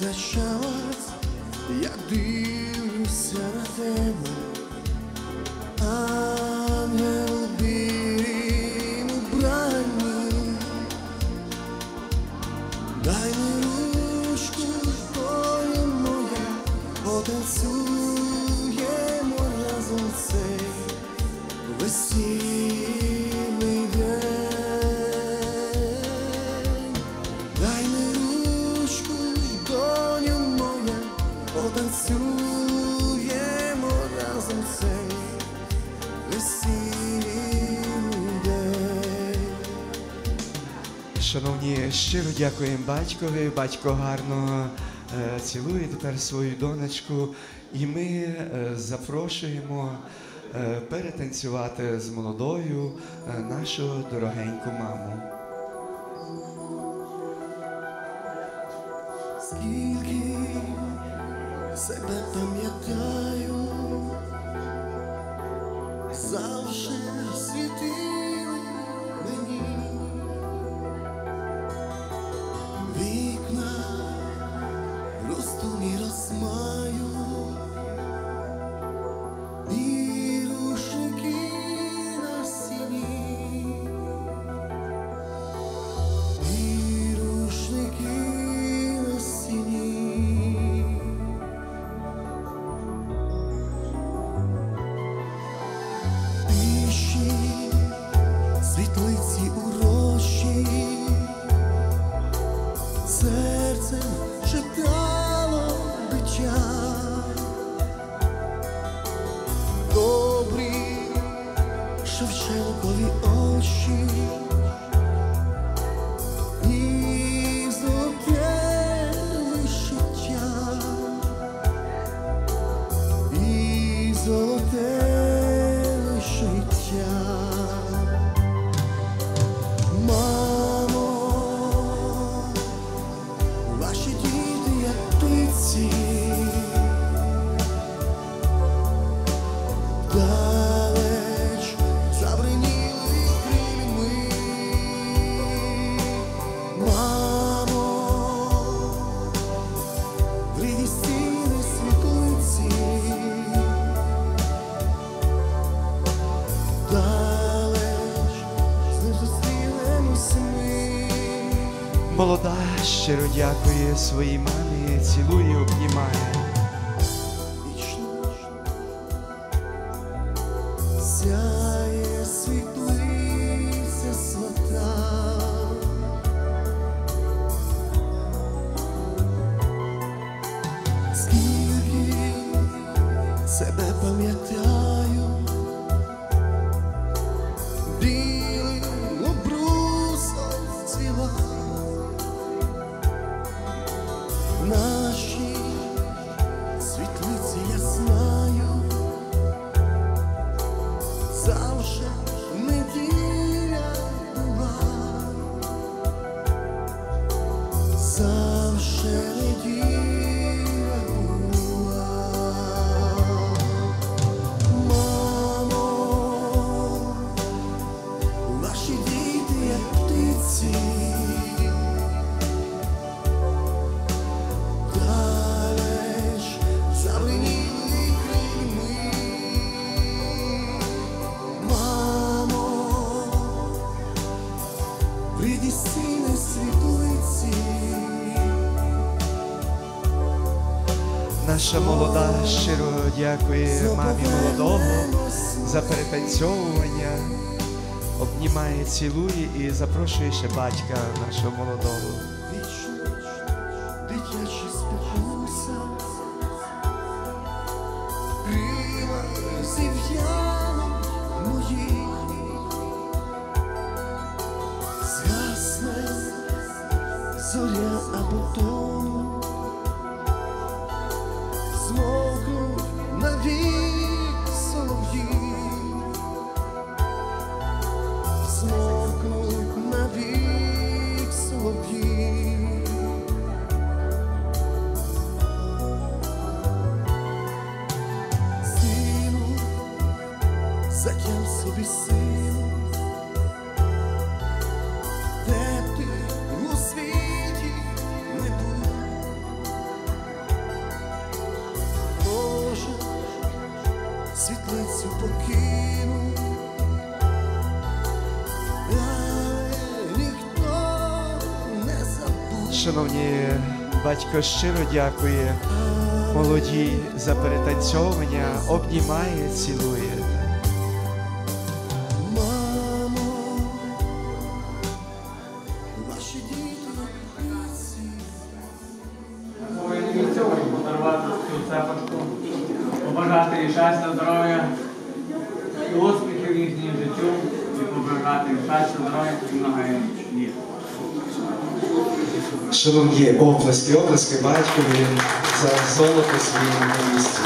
за час, я дивлюся на тебе, ангел білім убранні, дай мені ручку, твоє моя, потанцюємо разом цей весільний Шановні, щиро дякуємо батькові. Батько гарно е, цілує тепер свою донечку, і ми е, запрошуємо е, перетанцювати з молодою нашу дорогеньку маму. Скільки себе пам'ятаю, завжди світили 我是个过意。Молода щиро дякує своїй мамі, цілує, обнімає. Завжди в рідній стіни світлиці. Наша молода щиро дякує мамі молодого за перетанцьовування, обнімає, цілує і запрошує ще батька нашого молодого. Дитячі спокуса, крила затям собі сил, де ти у світі не був, Може, світлицю покинув. Шановні батько щиро дякує молодій за перетанцьовування, обнімає, цілує. Побажати і щастя, здоров'я, і успіхів їхнім життю, і побажати щастя, здоров'я і много літ. Шановні оплески, оплески батькові за золото своєму місці.